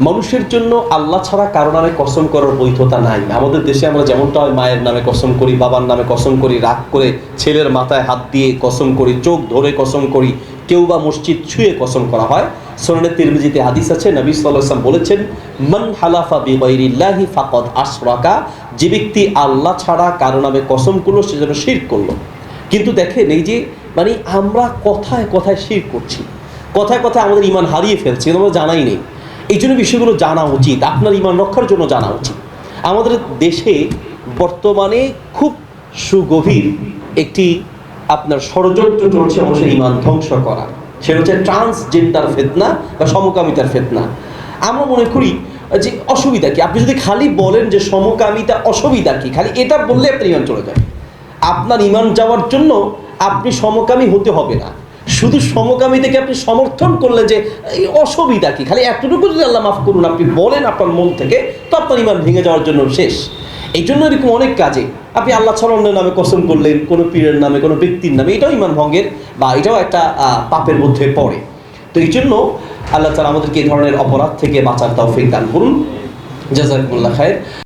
মানুষের জন্য আল্লাহ ছাড়া কারও নামে কসম করার বৈধতা নাই। আমাদের দেশে আমরা যেমনটা হয়, মায়ের নামে কসম করি, বাবার নামে কসম করি, রাগ করে ছেলের মাথায় হাত দিয়ে কসম করি, চোখ ধরে কসম করি, কেউ বা মসজিদ ছুঁয়ে কসম করা হয়। সোনানের তিরমিজিতে হাদিস আছে, নবী সাল্লাম বলেছেন, মান হালাফা বিগৈরিল্লাহি ফাকদ আশরাকা যে ব্যক্তি আল্লাহ ছাড়া কারও নামে কসম করল, সে যেন শির করল। কিন্তু দেখেন এই যে মানে আমরা কথায় কথায় শির করছি। কথায় কথায় আমাদের ইমান হারিয়ে ফেলছি আমরা জানাই নেই। এই জন্য বিষয়গুলো জানা উচিত, আপনার ইমান রক্ষার জন্য জানা উচিত। আমাদের দেশে বর্তমানে খুব সুগভীর একটি আপনার ষড়যন্ত্র চলছে মানুষের ইমান ধ্বংস করা। সেটা হচ্ছে ট্রান্সজেন্ডার ফেতনা বা সমকামিতার ফেতনা। আমরা মনে করি যে অসুবিধা কি? আপনি যদি খালি বলেন যে সমকামিতা অসুবিধা কি? খালি এটা বললে আপনার ইমান চলে যাবে। আপনার ইমান যাওয়ার জন্য আপনি সমকামী হতে হবে না। শুধু সমকামী থেকে আপনি সমর্থন করলেন যে, এই অসুবিধা কি? খালি এতটুকু যদি আল্লাহ মাফ করুন, আপনি বলেন আপনার মন থেকে, তো আপনার ইমান ভেঙে যাওয়ার জন্য শেষ। এই জন্য এরকম অনেক কাজে। আপনি আল্লাহ ছলনের নামে কসম করলেন, কোনো পীরের নামে, কোনো ব্যক্তির নামে, এটাও ইমান ভঙ্গের বা এটাও একটা পাপের মধ্যে পড়ে। তো এই জন্য আল্লাহ তালা আমাদেরকে এই ধরনের অপরাধ থেকে বাঁচার তৌফিক দান করুন। জাজাকুল্লাহ খায়ের